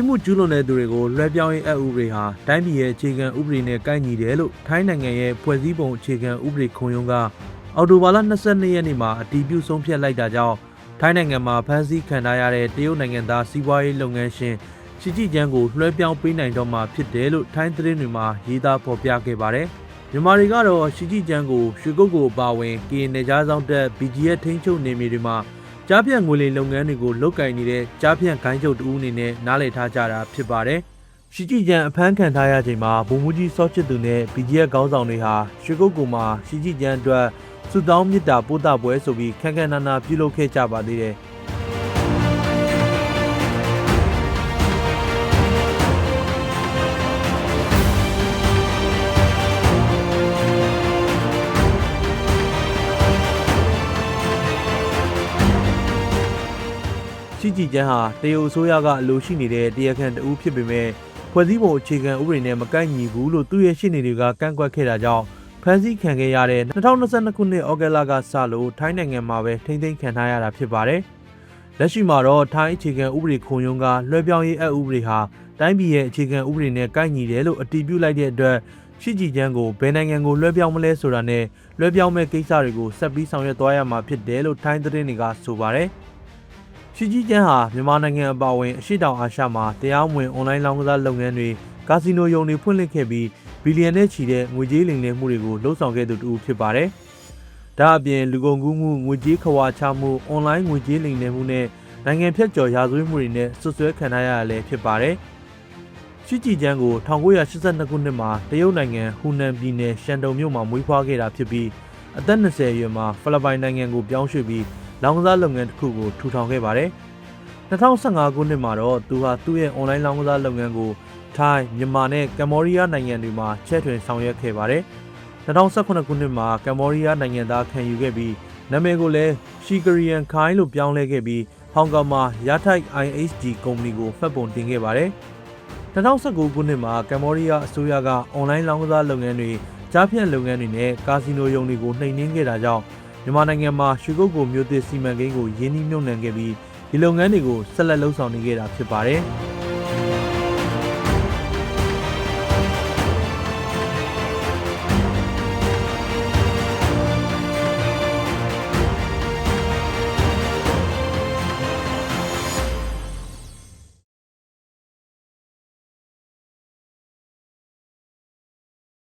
စ်မှုကျူးလွန်တဲ့သူတွေကိုလွှဲပြောင်းရေးအပ်ဥပဒေဟာတိုင်းပြည်ရဲ့အခြေခံဥပဒေနဲ့ကိုက်ညီတယ်လို့ထိုင်းနိုင်ငံရဲ့ဖွဲ့စည်းပုံအခြေခံဥပဒေခုံရုံးကအော်တိုဘာလ22ရက်နေ့မှာအတည်ပြုဆုံးဖြတ်လိုက်တာကြောင့်ထိုင်းနိုင်ငံမှာဖမ်းဆီးခံထားရတဲ့တရုတ်နိုင်ငံသားစီးပွားရေးလုပ်ငန်းရှင်ရှီကြည်ကျန်းကိုလွှဲပြောင်းပေးနိုင်တော့မှာဖြစ်တယ်လို့ထိုင်းသတင်းတွေမှာရေးသားဖော်ပြခဲ့ပါတယ်။မြန်မာတွေကတော့ရှီကြည်ကျန်းကိုရွှေကုတ်ကိုအပါအဝင်ကရင်နယ်ကြားဆောင်တက် BGF ထိန်းချုပ်နေမြေတွေမှာ ကြားဖြန့်ငွေလိမ်လုပ်ငန်းတွေကိုလုတ်ကင်နေတဲ့ကြားဖြန့်ခိုင်းချုပ်တူအနေနဲ့နားလည်ထားကြတာဖြစ်ပါတယ်။ရှီကြည်ကျန်အဖမ်းခံထားရချိန်မှာဘုံမူကြီးစောချစ်သူနဲ့ BGF ခေါင်းဆောင်တွေဟာရွှေကုတ်ကူမှာရှီကြည်ကျန်အတွက်စုတောင်းမြစ်တာပို့တာပွဲဆိုပြီးခက်ခက်နာနာပြုလုပ်ခဲ့ကြပါသေးတယ်။ ရှိကြည်ချမ်းဟာတရုတ်အစိုးရကအလိုရှိနေတဲ့တရားခံတအူးဖြစ်ပေမဲ့ဖွဲ့စည်းပုံအခြေခံဥပဒေနဲ့မကိုက်ညီဘူးလို့သူ့ရဲ့ရှင်းနေတွေကကန့်ကွက်ခဲ့တာကြောင့်ဖမ်းဆီးခံခဲ့ရတဲ့2022ခုနှစ်ဩဂတ်လကစလို့ထိုင်းနိုင်ငံမှာပဲထိမ့်သိမ်းခံထားရတာဖြစ်ပါတယ်။လက်ရှိမှာတော့ထိုင်းအခြေခံဥပဒေခုံရုံးကလွှဲပြောင်းရေးအပ်ဥပဒေဟာတိုင်းပြည်ရဲ့အခြေခံဥပဒေနဲ့ကိုက်ညီတယ်လို့အတည်ပြုလိုက်တဲ့အတွက်ရှိကြည်ချမ်းကိုဘယ်နိုင်ငံကိုလွှဲပြောင်းမလဲဆိုတာနဲ့လွှဲပြောင်းမဲ့ကိစ္စတွေကိုဆက်ပြီးဆောင်ရွက်သွားရမှာဖြစ်တယ်လို့ထိုင်းသတင်းတွေကဆိုပါတယ်။ ရှိကြီးကျန်းဟာမြန်မာနိုင်ငံအပါအဝင်အရှိတောင်အာရှမှာတရားမဝင်အွန်လိုင်းလောင်းကစားလုပ်ငန်းတွေကာစီနိုယုံတွေဖွင့်လှစ်ခဲ့ပြီးဘီလီယံနဲ့ချီတဲ့ငွေကြေးလိမ်လည်မှုတွေကိုလှုပ်ဆောင်ခဲ့သူတူဖြစ်ပါတယ်။ဒါအပြင်လူကုန်ကူးမှုငွေကြေးခွာချမှုအွန်လိုင်းငွေကြေးလိမ်လည်မှုနဲ့နိုင်ငံဖြတ်ကျော်ရာဇဝတ်မှုတွေနဲ့ဆွဆွဲခံထားရရလည်းဖြစ်ပါတယ်။ရှိကြည်ကျန်းကို1982ခုနှစ်မှာတရုတ်နိုင်ငံဟူနန်ပြည်နယ်ရှန်တုံမြို့မှာမွေးဖွားခဲ့တာဖြစ်ပြီးအသက်20အရွယ်မှာဖိလစ်ပိုင်နိုင်ငံကိုပြောင်းရွှေ့ပြီး လောင်ကစားလုပ်ငန်းတစ်ခုကိုထူထောင်ခဲ့ပါတယ်။2015ခုနှစ်မှာတော့သူဟာသူ့ရဲ့ online လောင်ကစားလုပ်ငန်းကိုထိုင်းမြန်မာနဲ့ကမ္ဘောဒီးယားနိုင်ငံတွေမှာချဲ့ထွင်ဆောင်ရွက်ခဲ့ပါတယ်။2018ခုနှစ်မှာကမ္ဘောဒီးယားနိုင်ငံသားခံယူခဲ့ပြီးနာမည်ကိုလည်း Shikarian Kai လို့ပြောင်းလဲခဲ့ပြီးဟောင်ကောင်မှာရထိုက် IHG ကုမ္ပဏီကိုဖက်ပုံတင်ခဲ့ပါတယ်။2019ခုနှစ်မှာကမ္ဘောဒီးယားအစိုးရက online လောင်ကစားလုပ်ငန်းတွေကြားဖြန့်လုပ်ငန်းတွေနဲ့ကာစီနိုယုံတွေကိုနှိမ်နင်းခဲ့တာကြောင့် မြန်မာနိုင်ငံမှာရွှေကုတ်ကိုမြို့သစ်စီမံကိန်းကိုရင်းနှီးမြှုပ်နှံခဲ့ပြီးဒီလုပ်ငန်းတွေကိုဆက်လက်လှုပ်ဆောင်နေခဲ့တာဖြစ်ပါတယ်။